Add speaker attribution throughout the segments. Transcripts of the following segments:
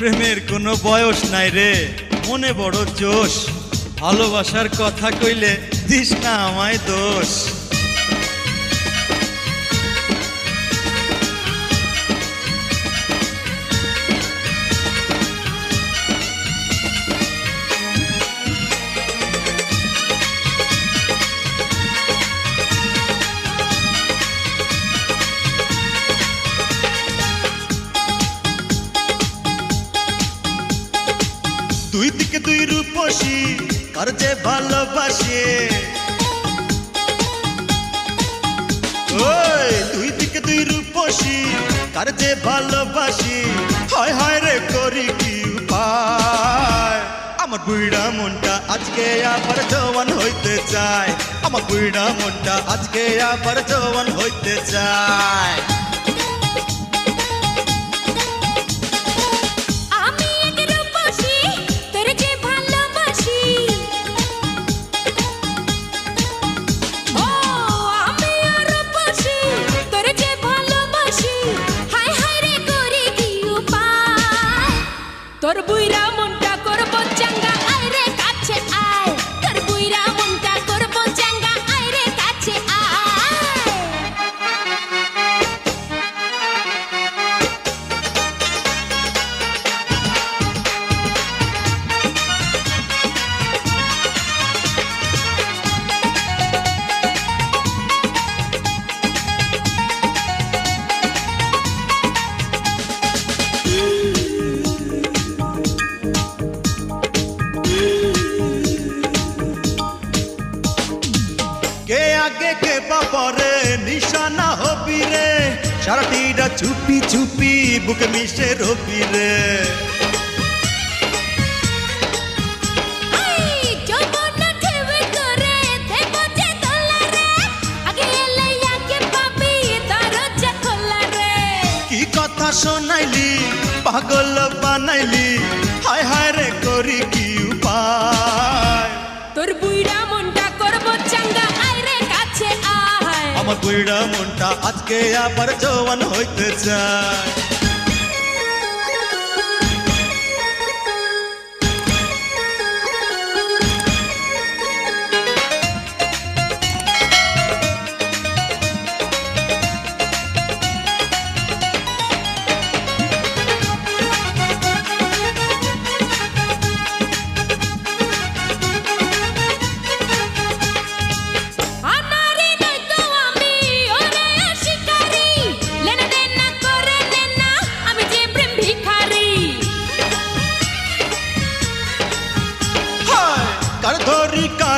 Speaker 1: প্রেমের কোনো বয়স নাই রে, মনে বড় জোশ। ভালোবাসার কথা কইলে দিস না আমায় দোষ। দুই দিকে দুই রূপসী, কার যে ভালোবাসে? ওই, দুই দিকে দুই রূপসী, কার যে ভালোবাসি? হয় হয় রে, করি কি উপায়? আমার বুড়া মনটা আজকে আবার জওয়ান হইতে চায়। আমার বুড়া মনটা আজকে আবার জওয়ান হইতে চায়।
Speaker 2: তোর বুইরা
Speaker 1: আগে কে বাপরে? নিশানা হবি রে। সারাটিরা চুপি চুপি বুকে মিশে রবি রে। শোনাইলি পাগল বানাইলি। হায় হায় রে করি কি উপায়?
Speaker 2: তোর বুইড়া মনটা
Speaker 1: আমার বুড়া মনটা আজকে আবার জওয়ান হইতে চায়।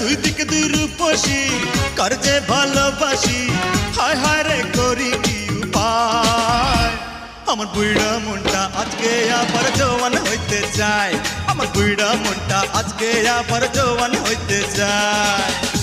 Speaker 1: দুই দিকে দুই রূপসী, কর যে ভালোবাসি, হায় হায় রে করি কি উপায়? আমার বুড়া মনটা আজকে আবার জওয়ান হইতে চায়। আমার বুড়া মনটা আজকে আবার জওয়ান হইতে চায়।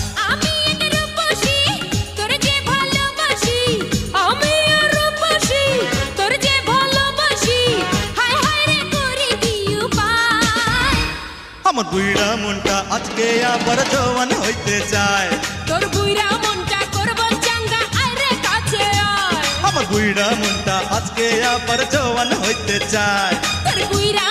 Speaker 1: আমার বুড়া মনটা আজকে আবার জওয়ান হইতে চায়।
Speaker 2: তোর বুইরা মনটা করব চাঙ্গা আরে কাছে আয়।
Speaker 1: আমার বুড়া মনটা আজকে আবার জওয়ান হইতে চায়।
Speaker 2: তোর মনটা